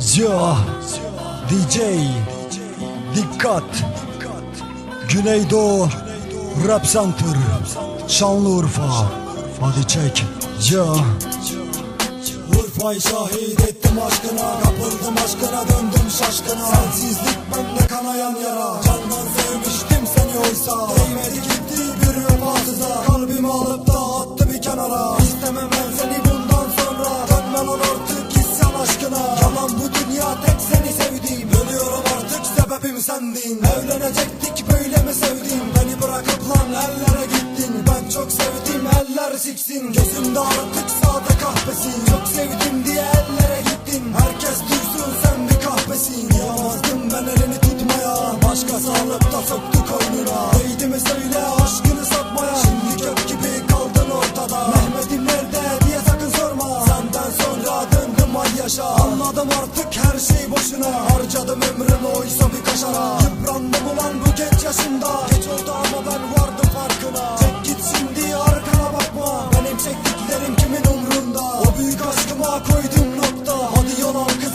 Ya DJ Dikkat Güneydoğu Rap Center Şanlıurfa Hadi çek. Ya Urfa'yı şahit ettim aşkına Kapıldım aşkına döndüm şaşkına. Sensizlik bende kanayan yara Candan sevmiştim seni oysa. Değmedi gitti bir vefasıza Kalbimi sebebim sendin Evlenecektik böyle mi sevdim Beni bırakıp lan ellere gittin. Ben çok sevdim eller siksin. Gözümde artık sade kahpesin Çok sevdim diye ellere gittin. Herkes duysun sen bir kahpesin Yamazdım ben elini tutmaya. Başkası alıp da soktu koynuna. Değdi mi söyle aşkını satmaya. Şimdi gök gibi kaldın ortada. Mehmet'im nerede diye sakın sorma. Senden sonra döndüm ay yaşa. Anladım artık her şey boşuna come on,